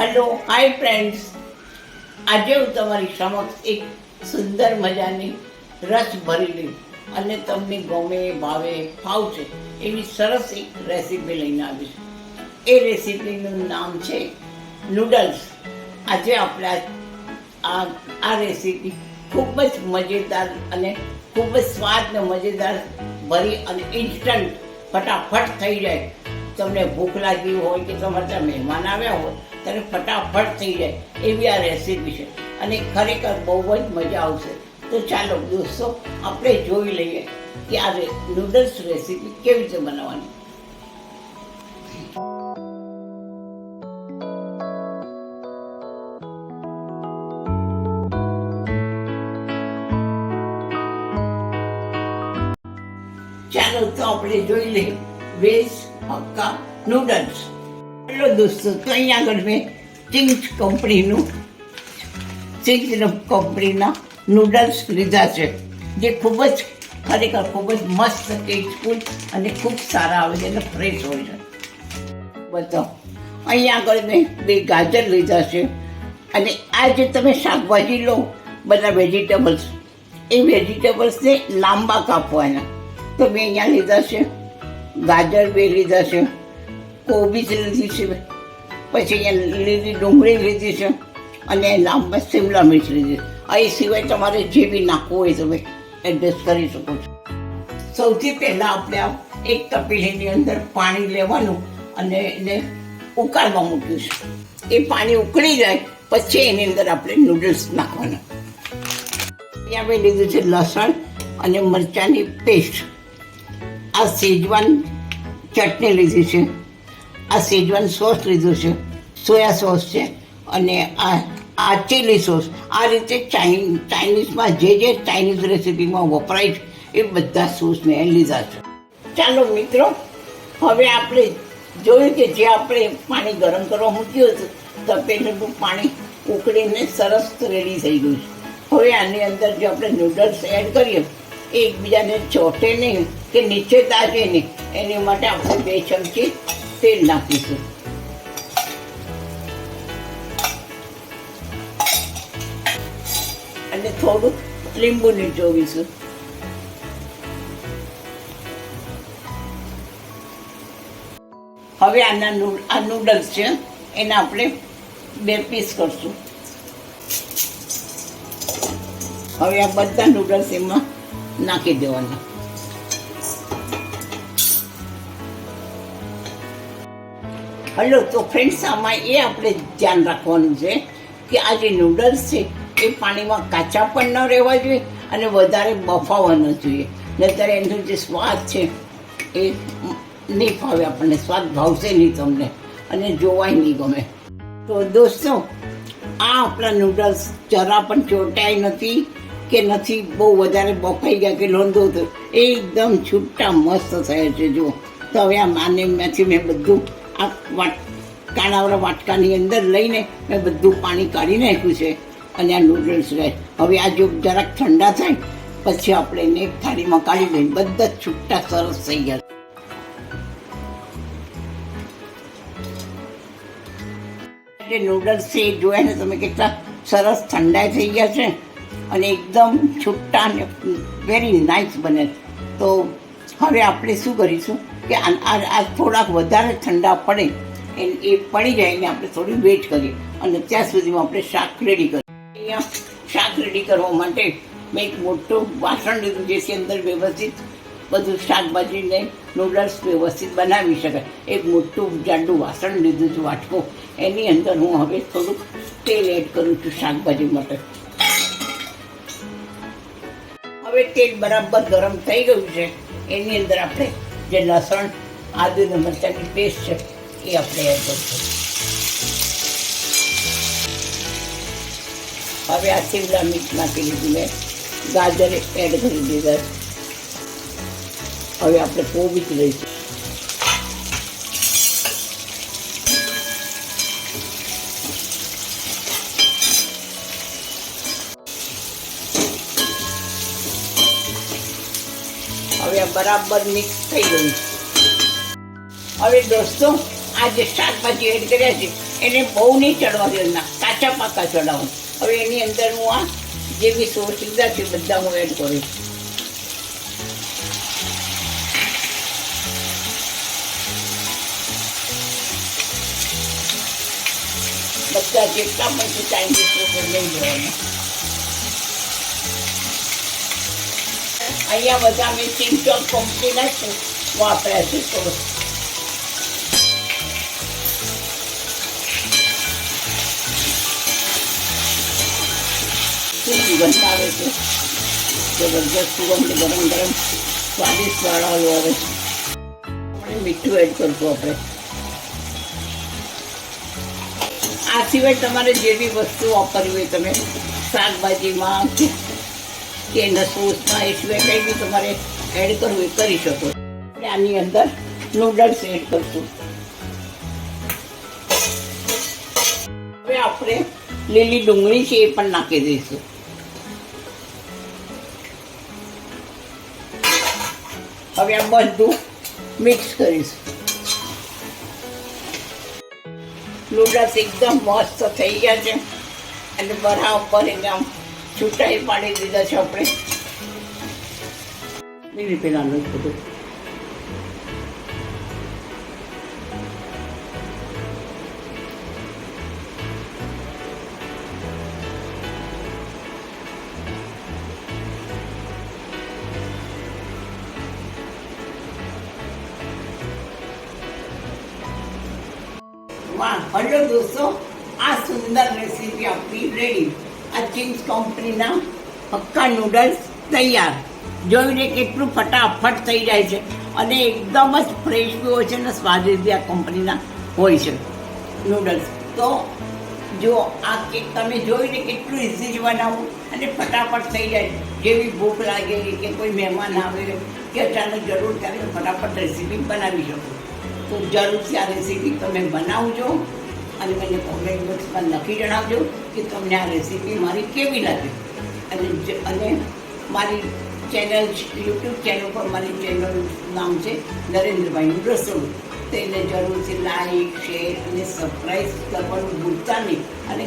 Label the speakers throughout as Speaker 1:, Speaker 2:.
Speaker 1: Hello hi friends આજે હું તમારી સમક્ષ એક સુંદર મજાની રસ ભરેલી અને તમને ગમે ભાવે ફાવશે એવી સરસ એક રેસીપી લઈને આવીશ. એ રેસીપીનું નામ છે નૂડલ્સ આજે આપણે આ- આ રેસીપી ખૂબ જ મજેદાર અને ખૂબ જ સ્વાદ ને મજેદાર ભરી અને ઇન્સ્ટન્ટ ફટાફટ થઈ જાય. તમને ભૂખ લાગી હોય કે તમારે ત્યાં મહેમાન આવ્યા હોય ત્યારે ફટાફટ થઈ જાય એવી આ રેસીપી છે. અને ખરેખર બહુ જ મજા આવશે. તો ચાલો દોસ્તો, આપણે જોઈ લઈએ કે આ નૂડલ્સ રેસીપી કેવી રીતે બનાવવાની. ચાલો તો આપણે જોઈ લઈએ વેજ હક્કા નૂડલ્સ હેલો દોસ્તો તો અહીંયા આગળ મેં ચિંગ્સ કંપનીનું ચિંગ્સ કંપનીના નૂડલ્સ લીધા છે. જે ખૂબ જ, ખરેખર ખૂબ જ મસ્ત ટેસ્ટફુલ અને ખૂબ સારા આવે છે અને ફ્રેશ હોય છે. બધો. અહીંયા આગળ મેં બે ગાજર લીધા છે અને આ જે તમે શાકભાજી લો, બધા વેજીટેબલ્સ એ વેજીટેબલ્સને લાંબા કાપવાના. તો મેં અહીંયા લીધા છે ગાજર બે લીધા છે કોબીજ લીધી છે, પછી લીલી ડુંગળી લીધી છે અને લાંબા શિમલા મિર્ચ લીધી એ સિવાય તમારે જે બી નાખવું હોય તમે એડજસ્ટ કરી શકો છો. સૌથી પહેલાં આપણે એક તપેલીની અંદર પાણી લેવાનું અને એને ઉકાળવા મૂક્યું છે. એ પાણી ઉકળી જાય, પછી એની અંદર આપણે નૂડલ્સ નાખવાના. અહીંયા મેં લીધું છે લસણ અને મરચાંની પેસ્ટ. આ સેજવાન ચટણી લીધી છે. આ સેજવાન સોસ લીધું છે. સોયા સોસ છે અને આ આ ચીલી સોસ. આ રીતે ચાઇન ચાઇનીઝમાં જે જે ચાઇનીઝ રેસિપીમાં વપરાય છે, એ બધા સોસ મેં લીધા છે. ચાલો મિત્રો, હવે આપણે જોયું કે જે આપણે પાણી ગરમ કરવા મૂક્યું હતું તપેલું પાણી ઉકળીને સરસ રેડી થઈ ગયું છે. હવે આની અંદર જે આપણે નૂડલ્સ એડ કરીએ એકબીજાને ચોટે નહીં. કે નીચે દાજે નહીં. એની માટે આપણે બે ચમચી તેલ નાખીશું. અને થોડું લીંબુ નીચોવીશું. હવે આના આ નૂડલ્સ છે, એના આપણે બે પીસ કરશું. હવે આ બધા નૂડલ્સ એમાં નાખી દેવાના. હલો તો ફ્રેન્ડ્સ આમાં એ આપણે ધ્યાન રાખવાનું છે કે આ જે નૂડલ્સ છે, એ પાણીમાં કાચા પણ ન રહેવા જોઈએ અને વધારે બફાવા ન જોઈએ. નહીતર એનો જે સ્વાદ છે, એ નહીં ફાવે આપણને, સ્વાદ ભાવશે નહીં તમને અને જોવાય નહીં ગમે. તો દોસ્તો, આ આપણા નૂડલ્સ જરા પણ ચોટાય નથી કે નથી, બહુ વધારે બફાઈ ગયા કે લોંધો તો એકદમ છૂટા મસ્ત થયા છે જો તો હવે આ માને, માંથી મેં બધું આ કાણાવાળા વાટકાની અંદર લઈને મેં બધું પાણી કાઢી નાખ્યું છે અને આ નૂડલ્સ રહે. હવે આ જો જરાક ઠંડા થાય, પછી આપણે એને એક થાળીમાં કાઢી લઈને બધા છૂટા સરસ થઈ ગયા. જે નૂડલ્સ છે એ જોયા ને તમે કેટલા સરસ ઠંડા થઈ ગયા છે અને એકદમ છૂટા અને વેરી નાઇસ બને. તો હવે આપણે શું કરીશું? કે આ થોડાક વધારે ઠંડા પડે એ પડી જાય એને આપણે થોડી વેટ કરીએ. અને ત્યાં સુધીમાં આપણે શાક રેડી કરીએ. અહીંયા શાક રેડી કરવા માટે મેં એક મોટું વાસણ લીધું, જેથી અંદર વ્યવસ્થિત બધું શાકભાજીને નૂડલ્સ વ્યવસ્થિત બનાવી શકાય. એક મોટું જાડું વાસણ લીધું છે વાટકો. એની અંદર હું હવે થોડુંક તેલ એડ કરું છું શાકભાજી માટે. હવે તેલ બરાબર ગરમ થઈ ગયું છે. એની અંદર આપણે જે લસણ આદુ મરચાંની પેસ્ટ છે, એ આપણે એડ કરીશું. હવે આ શિમલા નાખી લીધું મેં ગાજર એડ કરી દીધા હવે આપણે કોબી જ લઈશું. બરાબર મિક્સ થઈ ગયું હવે દોસ્તો આ જે શાકભાજી એડ કર્યા છે. એને બહુ નહીં ચડવા દેવાના, કાચા પાકા ચડાવું. હવે એની અંદર હું આ જે બી સોસ લીધા છે બધા હું એડ કરું બધા જેટલા પણ ચાઇનીઝ લઈ લેવાના. અહીંયા બધા મેં સિંચોલ કંપનીના જ વાપર્યા છે સોસ શું સુગંધ છે? જબરજસ્ત સુગંધ ગરમ ગરમ સ્વાદિષ્ટ આવે. છે મીઠું એડ કરશું આપણે. આ સિવાય તમારે જેવી વસ્તુ વાપરવી હોય તમે શાકભાજીમાં કે સોસમાં એ સિવાય કંઈ બી તમારે એડ કરવું એ કરી શકો. આપણે આની અંદર નૂડલ્સ એડ કરશું. હવે આપણે લીલી ડુંગળી છે એ પણ નાખી દઈશું. હવે આ બધું મિક્સ કરીશું. નૂડલ્સ એકદમ મસ્ત થઈ ગયા છે. અને બરા ઉપર એકદમ છૂટાઈ પાડી દીધા છે આપણે. લીલી પેલાનું જ બધું વાહ હલો દોસ્તો. આ સુંદર રેસીપી આપણી રેડી આ ચિંગ્સ કંપનીના હક્કા નૂડલ્સ તૈયાર. જોઈને કેટલું ફટાફટ થઈ જાય છે અને એકદમ જ ફ્રેશ બી હોય છે અને સ્વાદિષ્ટ બી આ કંપનીના હોય છે નૂડલ્સ તો જો આ કેક તમે જોઈને કેટલું ઇઝી જ બનાવવું અને ફટાફટ થઈ જાય. જેવી ભૂખ લાગે કે કોઈ મહેમાન આવે કે અચાનક જરૂર ત્યારે ફટાફટ રેસીપી બનાવી શકો. તો જરૂરથી આ રેસીપી તમે બનાવજો. અને મને કોમેન્ટ બોક્સમાં લખી જણાવજો કે તમને આ રેસીપી મારી કેવી લાગી. અને અને મારી ચેનલ યુટ્યુબ ચેનલ પર મારી ચેનલ નામ છે, નરેન્દ્રભાઈનું રસોડું. તેને જરૂરથી લાઈક શેર અને સબસ્ક્રાઈબ કરવાનું ભૂલતા નહીં. અને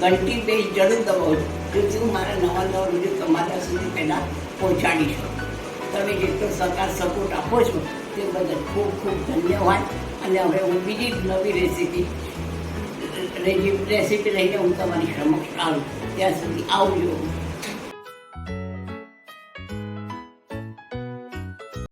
Speaker 1: ઘંટી બે જરૂર દબાવજો જેથી હું મારા નવા નવા વીડિયો તમારા સુધી પહેલાં પહોંચાડી શકું. તમે જેટલો સરકાર સપોર્ટ આપો છો, તે બદલ ખૂબ ખૂબ ધન્યવાદ. અને હવે હું બીજી નવી રેસીપી રેસીપી લઈને હું તમારી સમક્ષ આવું ત્યાં સુધી આવજો.